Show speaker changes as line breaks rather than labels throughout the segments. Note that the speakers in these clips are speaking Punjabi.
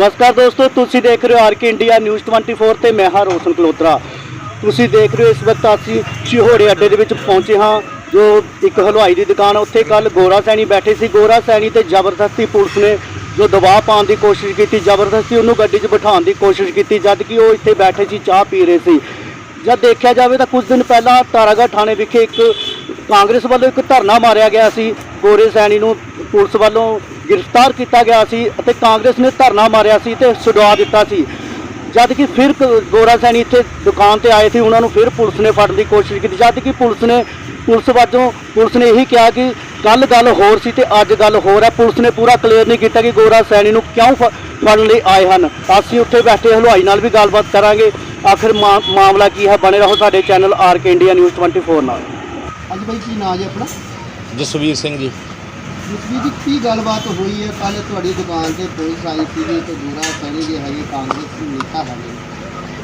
ਨਮਸਕਾਰ ਦੋਸਤੋ ਤੁਸੀਂ ਦੇਖ ਰਹੇ ਹੋ ਆਰਕੇ ਇੰਡੀਆ ਨਿਊਜ਼ 24 ਤੇ ਮੈਂ ਹਾਂ ਰੋਸ਼ਨ ਕਲੋਤਰਾ ਤੁਸੀਂ ਦੇਖ ਰਹੇ ਹੋ ਇਸ ਵਕਤ ਅਸੀਂ ਸ਼ਿਹੋੜੇ ਅੱਡੇ ਦੇ ਵਿੱਚ ਪਹੁੰਚੇ ਹਾਂ ਜੋ ਇੱਕ ਹਲਵਾਈ ਦੀ ਦੁਕਾਨ ਹੈ, ਉੱਥੇ ਕੱਲ ਗੋਰਾ ਸੈਣੀ ਬੈਠੇ ਸੀ। ਗੋਰਾ ਸੈਣੀ ਤੇ ਜ਼ਬਰਦਸਤੀ ਪੁਲਿਸ ਨੇ ਜੋ ਦਬਾਅ ਪਾਉਣ ਦੀ ਕੋਸ਼ਿਸ਼ ਕੀਤੀ ਜ਼ਬਰਦਸਤੀ ਉਹਨੂੰ ਗੱਡੀ 'ਚ ਬਿਠਾਉਣ ਦੀ ਕੋਸ਼ਿਸ਼ ਕੀਤੀ ਜਦ ਕਿ ਉਹ ਇੱਥੇ ਬੈਠੇ ਸੀ ਚਾਹ ਪੀ ਰਹੇ ਸੀ। ਜਦ ਦੇਖਿਆ ਜਾਵੇ ਤਾਂ ਕੁਝ ਦਿਨ ਪਹਿਲਾਂ ਤਾਰਾਗੜ੍ਹ ਥਾਣੇ ਵਿਖੇ ਇੱਕ ਕਾਂਗਰਸ ਵੱਲੋਂ ਇੱਕ ਧਰਨਾ ਮਾਰਿਆ ਗਿਆ ਸੀ। ਗੋਰੇ ਸੈਣੀ ਨੂੰ ਪੁਲਿਸ ਵੱਲੋਂ ਗ੍ਰਿਫਤਾਰ ਕੀਤਾ ਗਿਆ ਸੀ ਅਤੇ ਕਾਂਗਰਸ ਨੇ ਧਰਨਾ ਮਾਰਿਆ ਸੀ ਤੇ ਛੁਡਵਾ ਦਿੱਤਾ ਸੀ। ਜਦ ਕਿ ਫਿਰ ਗੋਰਾ ਸੈਣੀ ਇੱਥੇ ਦੁਕਾਨ ਤੇ ਆਏ ਸੀ ਉਹਨਾਂ ਨੂੰ ਫਿਰ ਪੁਲਿਸ ਨੇ ਫੜਨ ਦੀ ਕੋਸ਼ਿਸ਼ ਕੀਤੀ। ਜਦ ਕਿ ਪੁਲਿਸ ਨੇ ਪੁਲਿਸ ਵੱਲੋਂ ਪੁਲਿਸ ਨੇ ਇਹੀ ਕਿਹਾ ਕਿ ਕੱਲ ਗੱਲ ਹੋਰ ਸੀ ਤੇ ਅੱਜ ਗੱਲ ਹੋਰ ਹੈ। ਪੁਲਿਸ ਨੇ ਪੂਰਾ ਕਲੀਅਰ ਨਹੀਂ ਕੀਤਾ ਕਿ ਗੋਰਾ ਸੈਣੀ ਨੂੰ ਕਿਉਂ ਫ- ਫੜਨ ਲਈ ਆਏ ਹਨ। ਅਸੀਂ ਉੱਥੇ ਬੈਠੇ ਹਲਵਾਈ ਨਾਲ ਵੀ ਗੱਲਬਾਤ ਕਰਾਂਗੇ। ਆਖਿਰ ਮਾ- ਮਾਮਲਾ ਕੀ ਹੈ? ਬਣੇ ਰਹੋ ਸਾਡੇ channel R K India news 24 ਨਾਲ।
ਅੱਜ ਬਾਈ ਕੀ ਨਾਂ ਜੀ ਆਪਣਾ?
ਜਸਵੀਰ ਸਿੰਘ ਜੀ।
ਜਸਵੀਰ ਜੀ ਕੀ ਗੱਲਬਾਤ ਹੋਈ ਹੈ? ਕੱਲ ਤੁਹਾਡੀ ਦੁਕਾਨ ਤੇ ਪੁਲਿਸ ਆਈ ਸੀ ਤੇ ਗੋਰਾ ਸੈਣੀ ਦੇ ਹੈਗੇ ਕਾਂਗਰਸ ਦੇ ਨੇਤਾ ਹੈਗੇ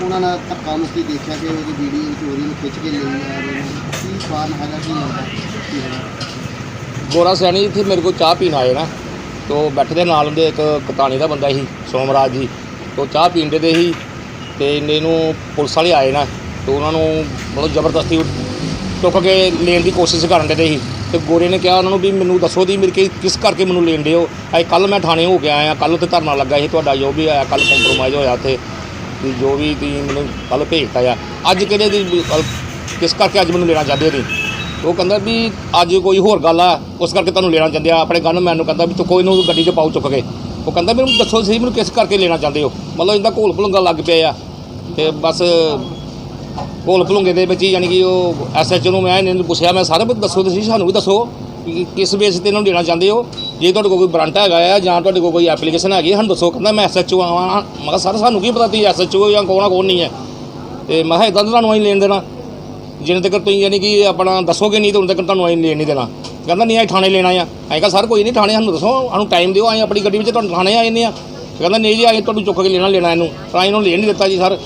ਉਹਨਾਂ ਨੇ ਧੱਕਾ ਮੁੱਕੀ ਦੇਖਿਆ ਕਿ ਉਹਦੀ ਵੀਡੀਓ ਚੋਰੀ ਨੂੰ ਖਿੱਚ ਕੇ ਲੈ ਆ ਰਹੇ ਨੇ। ਕੀ ਕਾਰਨ ਹੈਗਾ, ਕੀ ਲੱਗਦਾ ਕੀ ਹੈਗਾ
ਗੋਰਾ ਸੈਣੀ ਇੱਥੇ ਮੇਰੇ ਕੋਲ ਚਾਹ ਪੀਣ ਆਏ ਨਾ, ਤੋ ਬੈਠਦੇ ਨਾਲ ਉਹਦੇ ਇੱਕ ਕਪਤਾਨੀ ਦਾ ਬੰਦਾ ਸੀ, ਸੋਮਰਾਜ ਜੀ। ਤੋ ਚਾਹ ਪੀਂਦੇ ਦੇ ਸੀ, ਤੇ ਇੰਨੇ ਨੂੰ ਪੁਲਿਸ ਵਾਲੇ ਆਏ ਨਾ, ਤੇ ਉਹਨਾਂ ਨੂੰ ਮਤਲਬ ਜ਼ਬਰਦਸਤੀ ਚੁੱਕ ਕੇ ਲੈਣ ਦੀ ਕੋਸ਼ਿਸ਼ ਕਰਨ ਦੇ ਸੀ। ਤੇ ਗੋਰੇ ਨੇ ਕਿਹਾ ਉਹਨਾਂ ਨੂੰ ਵੀ ਮੈਨੂੰ ਦੱਸੋ ਦੀ ਮੇਰੇ ਕਿ ਕਿਸ ਕਰਕੇ ਮੈਨੂੰ ਲੈਣ ਦਿਓ? ਅੱਜ ਕੱਲ ਮੈਂ ਥਾਣੇ ਹੋ ਕੇ ਆਇਆ ਕੱਲ ਉੱਥੇ ਧਰਨਾ ਲੱਗਾ ਸੀ, ਤੁਹਾਡਾ ਜੋ ਵੀ ਆਇਆ ਕੱਲ ਕੰਪਰੋਮਾਈਜ਼ ਹੋਇਆ ਉੱਥੇ। ਵੀ ਜੋ ਵੀ ਤੁਸੀਂ ਮੈਨੂੰ ਕੱਲ ਭੇਜਤਾ ਆ। ਅੱਜ ਕਿਹਦੇ ਦੀ ਕਿਸ ਕਰਕੇ ਅੱਜ ਮੈਨੂੰ ਲੈਣਾ ਚਾਹੁੰਦੇ ਹੋ ਤੁਸੀਂ? ਉਹ ਕਹਿੰਦਾ ਵੀ ਅੱਜ ਕੋਈ ਹੋਰ ਗੱਲ ਆ, ਉਸ ਕਰਕੇ ਤੁਹਾਨੂੰ ਲੈਣਾ ਚਾਹੁੰਦੇ ਆ। ਆਪਣੇ ਗਨਮੈਨ ਨੂੰ ਕਹਿੰਦਾ ਵੀ ਚੁੱਕੋ ਇਹਨੂੰ ਗੱਡੀ 'ਚ ਪਾਓ ਚੁੱਕ ਕੇ। ਉਹ ਕਹਿੰਦਾ ਮੈਨੂੰ ਦੱਸੋ ਸਹੀ ਮੈਨੂੰ ਕਿਸ ਕਰਕੇ ਲੈਣਾ ਚਾਹੁੰਦੇ ਹੋ? ਮਤਲਬ ਇਹਦਾ ਘੋਲ ਭੁਲੰਗਾ ਲੱਗ ਪਿਆ ਆ। ਤੇ ਬਸ ਭੋਲ ਭੁਲੰਗੇ ਦੇ ਵਿੱਚ ਹੀ ਯਾਨੀ ਕਿ ਉਹ ਐਸਐਚਓ ਨੂੰ ਮੈਂ ਇਹਨਾਂ ਨੂੰ ਪੁੱਛਿਆ ਮੈਂ ਸਾਰੇ ਦੱਸੋ ਤੁਸੀਂ ਸਾਨੂੰ ਵੀ ਦੱਸੋ ਕਿ ਕਿਸ ਬੇਸ ਤੇ ਇਹਨਾਂ ਨੂੰ ਲੈਣਾ ਚਾਹੁੰਦੇ ਹੋ। ਜੇ ਤੁਹਾਡੇ ਕੋਲ ਕੋਈ ਵਾਰੰਟ ਹੈਗਾ ਆ ਜਾਂ ਤੁਹਾਡੇ ਕੋਲ ਕੋਈ ਐਪਲੀਕੇਸ਼ਨ ਹੈਗੀ ਹੈ, ਸਾਨੂੰ ਦੱਸੋ ਕਹਿੰਦਾ ਮੈਂ ਐਸਐਚਓ ਆਵਾਂ। ਮੈਂ ਕਿਹਾ ਸਰ ਸਾਨੂੰ ਕੀ ਪਤਾ ਤੁਸੀਂ ਐਸਐਚਓ ਜਾਂ ਕੌਣ ਆ ਕੌਣ ਨਹੀਂ ਹੈ ਤੇ ਮੈਂ ਕਿਹਾ ਇਦਾਂ ਤਾਂ ਤੁਹਾਨੂੰ ਅਸੀਂ ਲੈਣ ਦੇਣਾ। ਜਿੰਨੇ ਤੱਕ ਤੁਸੀਂ ਯਾਨੀ ਕਿ ਆਪਣਾ ਦੱਸੋਗੇ ਨਹੀਂ ਤਾਂ ਉਦੋਂ ਤੱਕ ਤੁਹਾਨੂੰ ਅਸੀਂ ਲੈਣ ਨਹੀਂ ਦੇਣਾ। ਕਹਿੰਦਾ ਨਹੀਂ ਅਸੀਂ ਥਾਣੇ ਲੈਣਾ ਆ। ਅਸੀਂ ਕਿਹਾ ਸਰ ਕੋਈ ਨਹੀਂ ਥਾਣੇ ਸਾਨੂੰ ਦੱਸੋ ਸਾਨੂੰ ਟਾਈਮ ਦਿਓ ਅਸੀਂ ਆਪਣੀ ਗੱਡੀ ਵਿੱਚ ਤੁਹਾਨੂੰ ਥਾਣੇ ਆ ਜਾਂਦੇ ਆ ਕਹਿੰਦਾ ਨਹੀਂ ਜੀ ਅਸੀਂ ਤੁਹਾਨੂੰ ਚੁੱਕ ਕੇ ਲੈਣਾ ਲੈਣਾ ਇਹਨੂੰ। ਤਾਂ ਅਸੀਂ ਇਹਨੂੰ ਲੈਣ ਨਹੀਂ ਦਿੱਤਾ ਜੀ ਸਰ।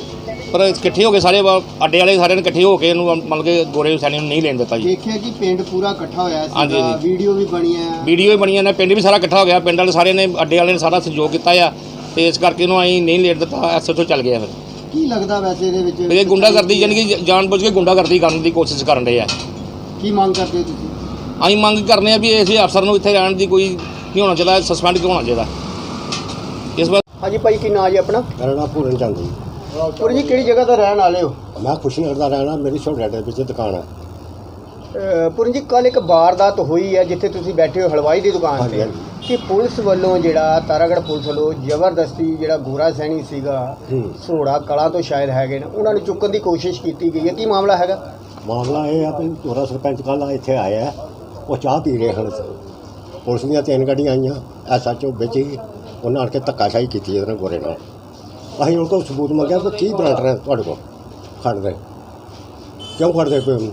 ਪਰ ਇਕੱਠੇ ਹੋ ਕੇ ਸਾਰੇ ਵਾ- ਅੱਡੇ ਵਾਲੇ ਸਾਰਿਆਂ ਨੇ ਇਕੱਠੇ ਹੋ ਕੇ ਇਹਨੂੰ ਮਤਲਬ ਕਿ ਗੋਰੇ ਸੈਣੀ ਨੂੰ ਨਹੀਂ ਲੈਣ ਦਿੱਤਾ ਜੀ।
ਦੇਖਿਆ ਕਿ ਪਿੰਡ ਪੂਰਾ ਇਕੱਠਾ ਹੋਇਆ
ਹਾਂਜੀ,
ਸੀਗਾ।
ਹਾਂਜੀ।
ਵੀਡੀਓ ਵੀ ਬਣੀ ਹੈ
ਵੀਡੀਓ ਵੀ ਬਣੀਆਂ ਨੇ ਪਿੰਡ ਵੀ ਸਾਰਾ ਇਕੱਠਾ ਹੋ ਗਿਆ। ਪਿੰਡ ਵਾਲੇ ਸਾਰੇ ਨੇ ਅੱਡੇ ਵਾਲੇ ਨੇ ਸਾਰਾ ਸਹਿਯੋਗ ਕੀਤਾ ਆ। ਤੇ ਇਸ ਕਰਕੇ ਇਹਨੂੰ ਅਸੀਂ ਨਹੀਂ ਲੈਣ ਦਿੱਤਾ ਐਸਐਚਓ ਚੱਲ ਗਿਆ ਫਿਰ।
ਕੀ ਲੱਗਦਾ ਵੈਸੇ ਇਹਦੇ ਵਿੱਚ?
ਇਹ ਗੁੰਡਾਗਰਦੀ ਯਾਨੀ ਕਿ ਜਾਣਬੁੱਝ ਕੇ ਗੁੰਡਾਗਰਦੀ ਕਰਨ ਦੀ ਕੋਸ਼ਿਸ਼ ਕਰਨ ਰਹੇ ਆ।
ਕੀ ਮੰਗ ਕਰਦੇ ਹੋ ਤੁਸੀਂ?
ਅਸੀਂ ਮੰਗ ਕਰਨੇ ਆ ਵੀ ਇਸ ਅਫਸਰ ਨੂੰ ਇੱਥੇ ਰਹਿਣ ਦੀ ਕੋਈ ਨਹੀਂ ਹੋਣਾ ਚਾਹੀਦਾ ਸਸਪੈਂਡ ਕਿਉਂ ਹੋਣਾ ਚਾਹੀਦਾ। ਇਸ ਵਾਰ
ਹਾਂਜੀ ਭਾਈ ਕੀ ਨਾਂ ਜੀ ਆਪਣਾ?
ਮੇਰਾ ਨਾਮ ਪੂਰਨ ਚੰਦ ਜੀ।
ਪੁਰ ਜੀ ਕਿਹੜੀ ਜਗ੍ਹਾ ਤੋਂ ਰਹਿਣ ਵਾਲੇ ਹੋ
ਮੈਂ ਖੁਸ਼ੀਨਗਰ ਦਾ ਰਹਿਣਾ ਮੇਰੀ ਛੋਟੇ ਅੱਡੇ ਵਿੱਚ ਦੁਕਾਨ ਹੈ
ਪੁਰਨ ਜੀ ਕੱਲ ਇੱਕ ਵਾਰਦਾਤ ਹੋਈ ਹੈ ਜਿੱਥੇ ਤੁਸੀਂ ਬੈਠੇ ਹੋ ਹਲਵਾਈ ਦੀ ਦੁਕਾਨ
ਹਾਂਜੀ,
ਤੇ
ਹਾਂਜੀ।
ਕਿ ਪੁਲਿਸ ਵੱਲੋਂ ਜਿਹੜਾ ਤਾਰਾਗੜ੍ਹ ਪੁਲਿਸ ਵੱਲੋਂ ਜ਼ਬਰਦਸਤੀ ਜਿਹੜਾ ਗੋਰਾ ਸੈਣੀ ਸੀਗਾ
ਹੂੰ।
ਸੋੜਾ ਕਲਾ ਤੋਂ ਸ਼ਾਇਦ ਹੈਗੇ ਨੇ ਉਹਨਾਂ ਨੂੰ ਚੁੱਕਣ ਦੀ ਕੋਸ਼ਿਸ਼ ਕੀਤੀ ਗਈ ਹੈ ਕੀ ਮਾਮਲਾ ਹੈਗਾ
ਮਾਮਲਾ ਇਹ ਆ ਵੀ ਤੋਰਾ ਸਰਪੰਚ ਕੱਲ੍ਹ ਇੱਥੇ ਆਇਆ ਹੈ। ਉਹ ਚਾਹ ਪੀ ਰਹੇ ਹਨ ਪੁਲਿਸ ਦੀਆਂ ਤਿੰਨ ਗੱਡੀਆਂ ਆਈਆਂ ਐਸਐਚਓ ਵਿੱਚ ਹੀ ਉਹਨਾਂ ਆਣ ਕੇ ਧੱਕਾਸ਼ਾਹੀ ਕੀਤੀ ਇਹਦੇ ਨਾਲ ਗੋਰੇ ਨਾਲ ਅਸੀਂ ਉਹਨਾਂ ਕੋਲ ਸਬੂਤ ਮੰਗਿਆ ਕਿ ਕੀ ਬਰਾਂਡ ਰਹੇ ਤੁਹਾਡੇ ਕੋਲ ਖੜਦੇ। ਕਿਉਂ ਖੜਦੇ ਪਏ ਹੋ?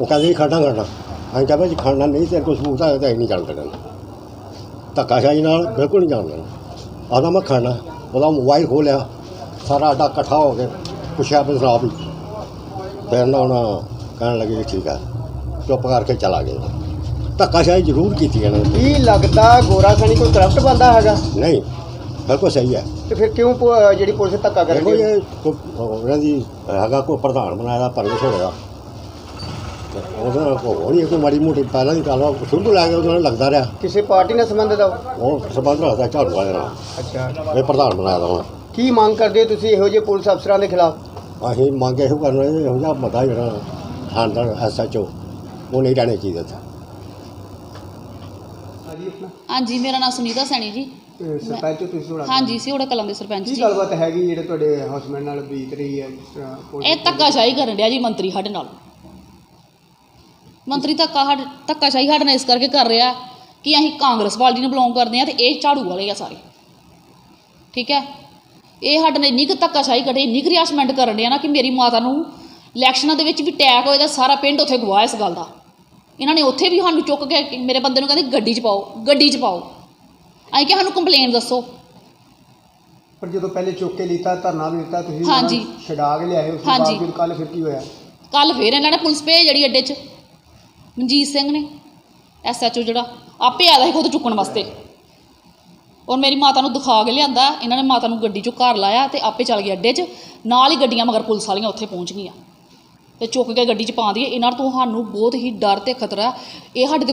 ਉਹ ਕਹਿੰਦੇ ਜੀ ਖੜਨਾ ਖੜਨਾ। ਅਸੀਂ ਕਿਹਾ ਭਾਈ ਖੜਨਾ ਨਹੀਂ ਤੇਰੇ ਕੋਲ ਸਬੂਤ ਹੈ ਤਾਂ ਅਸੀਂ ਨਹੀਂ ਜਾਣ ਦੇਣਾ। ਧੱਕਾਸ਼ਾਹੀ ਨਾਲ ਬਿਲਕੁਲ ਨਹੀਂ ਜਾਣ ਦੇਣਾ। ਆਦਾ ਮੈਂ ਖੜਨਾ। ਉਹਦਾ ਮੋਬਾਈਲ ਖੋਲਿਆ ਸਾਰਾ ਅੱਡਾ ਇਕੱਠਾ ਹੋ ਕੇ ਪੁੱਛਿਆ ਵੀ ਸੁਣਾ ਵੀ। ਫਿਰ ਨਾ ਉਹਨਾਂ ਕਹਿਣ ਲੱਗੇ ਕਿ ਠੀਕ ਆ। ਚੁੱਪ ਕਰਕੇ ਚਲਾ ਗਏ। ਧੱਕਾਸ਼ਾਹੀ ਜ਼ਰੂਰ ਕੀਤੀ ਇਹਨਾਂ ਨੇ।
ਕੀ ਲੱਗਦਾ ਗੋਰਾ ਸੈਣੀ ਕੋਈ ਕਰਪਟ ਬੰਦਾ ਹੈਗਾ?
ਨਹੀਂ। ਬਿਲਕੁਲ ਸਹੀ ਹੈ।
ਤੇ ਫਿਰ ਕਿਉਂ ਪ- ਜਿਹੜੀ ਪੁਲਿਸ ਧੱਕਾ ਕਰ
ਦੇਖੋ
ਰਹੀ ਹੈ
ਇਹ ਕੋ- ਉਹਨਾਂ ਦੀ ਹੈਗਾ ਕੋਈ ਪ੍ਰਧਾਨ ਬਣਾਇਆ ਦਾ ਪਰਮੇਸ਼ਰ ਹੋਇਆ। ਤੇ ਉਹਦੇ ਹੋਣੀ ਕੋਈ ਮਾੜੀ ਮੋਟੀ ਪਹਿਲਾਂ ਦੀ ਗੱਲ ਆ, ਸ਼ੁਰੂ ਤੋਂ ਲੈ ਕੇ ਉਹਨਾਂ ਨੂੰ ਲੱਗਦਾ ਰਿਹਾ।
ਕਿਸੇ ਪਾਰਟੀ ਨਾਲ ਸੰਬੰਧਿਤ ਹੋ
ਉਹ ਸੰਬੰਧ ਰੱਖਦਾ ਝਾੜੂ ਵਾਲੇ ਨਾਲ।
ਅੱਛਾ।
ਇਹ ਪ੍ਰਧਾਨ ਬਣਾਇਆ ਦਾ ਹੁਣ
ਕੀ ਮੰਗ ਕਰਦੇ ਹੋ ਤੁਸੀਂ ਇਹੋ ਜਿਹੇ ਪੁਲਿਸ ਅਫਸਰਾਂ ਦੇ ਖਿਲਾਫ?
ਅਸੀਂ ਮੰਗ ਇਹੋ ਕਰਨਾ ਇਹੋ ਜਿਹਾ ਮਤਾ ਜਿਹੜਾ ਖਾਨਦਾਨ ਐਸਐਚਓ ਉਹ ਨਹੀਂ ਰਹਿਣੇ ਚਾਹੀਦੇ ਇੱਥੇ।
ਹਾਂਜੀ
ਮੇਰਾ ਨਾਮ ਸੁਨੀਤਾ ਸੈਣੀ ਜੀ।
ਸਰਪੰਚ ਤੁਸੀਂ ਥੋੜਾ
ਹਾਂਜੀ ਸਿਉੜਾ ਕਲਾਂ ਦੇ ਸਰਪੰਚ
ਕੀ
ਜੀ।
ਗੱਲਬਾਤ ਹੈਗੀ ਜਿਹੜੇ ਤੁਹਾਡੇ ਹਸਬੰਡ ਨਾਲ ਬੀਤ ਰਹੀ ਹੈ ਜਿਸ ਤਰ੍ਹਾਂ
ਇਹ ਧੱਕਾਸ਼ਾਹੀ ਕਰਨ ਡਿਆ ਜੀ ਮੰਤਰੀ ਸਾਡੇ ਨਾਲ। ਮੰਤਰੀ ਧੱਕਾ ਸਾਡੇ ਧੱਕਾਸ਼ਾਹੀ ਸਾਡੇ ਨਾਲ ਇਸ ਕਰਕੇ ਕਰ ਰਿਹਾ ਕਿ ਅਸੀਂ ਕਾਂਗਰਸ ਪਾਰਟੀ ਨੂੰ ਬਿਲੋਂਗ ਕਰਦੇ ਆ ਤੇ ਇਹ ਝਾੜੂ ਵਾਲੇ ਆ ਸਾਰੇ। ਠੀਕ ਹੈ? ਇਹ ਸਾਡੇ ਨਾਲ ਇੰਨੀ ਕੁ ਧੱਕਾਸ਼ਾਹੀ ਕਰੇ ਇੰਨੀ ਕੁ ਰਿਆਸਮੈਂਟ ਕਰਨ ਡਿਆ ਨਾ ਕਿ ਮੇਰੀ ਮਾਤਾ ਨੂੰ ਇਲੈਕਸ਼ਨਾਂ ਦੇ ਵਿੱਚ ਵੀ ਟੈਕ ਹੋਏ ਦਾ ਸਾਰਾ ਪਿੰਡ ਉੱਥੇ ਗਵਾਹ ਇਸ ਗੱਲ ਦਾ। ਇਹਨਾਂ ਨੇ ਉੱਥੇ ਵੀ ਸਾਨੂੰ ਚੁੱਕ ਕੇ ਮੇਰੇ ਬੰਦੇ ਨੂੰ ਕਹਿੰਦੇ ਗੱਡੀ 'ਚ ਪਾਓ ਗੱਡੀ 'ਚ ਪਾਓ। ਅਸੀਂ ਕਿ ਸਾਨੂੰ ਕੰਪਲੇਨ ਦੱਸੋ।
ਪਰ ਜਦੋਂ ਪਹਿਲੇ ਚੁੱਕ ਕੇ ਲਿੱਤਾ ਧਰਨਾ ਵੀ ਦਿੱਤਾ ਤੁਸੀਂ
ਹਾਂਜੀ।
ਉਹਨਾਂ ਨੂੰ ਛਡਾ ਕੇ ਲਿਆਏ ਉਸ ਤੋਂ
ਹਾਂਜੀ।
ਬਾਅਦ ਕੱਲ ਫਿਰ ਕੀ ਹੋਇਆ?
ਕੱਲ ਫੇਰ ਇਹਨਾਂ ਨੇ ਪੁਲਿਸ ਭੇਜ ਜਿਹੜੀ ਅੱਡੇ 'ਚ। ਮਨਜੀਤ ਸਿੰਘ ਨੇ ਐਸਐਚਓ ਜਿਹੜਾ ਆਪੇ ਆਦਾ ਸੀ ਖੁਦ ਚੁੱਕਣ ਵਾਸਤੇ। ਔਰ ਮੇਰੀ ਮਾਤਾ ਨੂੰ ਦਿਖਾ ਕੇ ਲਿਆਂਦਾ ਇਹਨਾਂ ਨੇ ਮਾਤਾ ਨੂੰ ਗੱਡੀ 'ਚੋਂ ਘਰ ਲਾਇਆ ਤੇ ਆਪੇ ਚੱਲ ਗਏ ਅੱਡੇ 'ਚ। ਨਾਲ ਹੀ ਗੱਡੀਆਂ ਮਗਰ ਪੁਲਿਸ ਵਾਲੀਆਂ ਉੱਥੇ ਪਹੁੰਚ ਗਈਆਂ। ਤੇ ਚੁੱਕ ਕੇ ਗੱਡੀ 'ਚ ਪਾ ਦਈਏ ਇਹਨਾਂ ਤੋਂ ਸਾਨੂੰ ਬਹੁਤ ਹੀ ਡਰ ਤੇ ਖਤਰਾ ਇਹ ਸਾਡੇ ਤੇ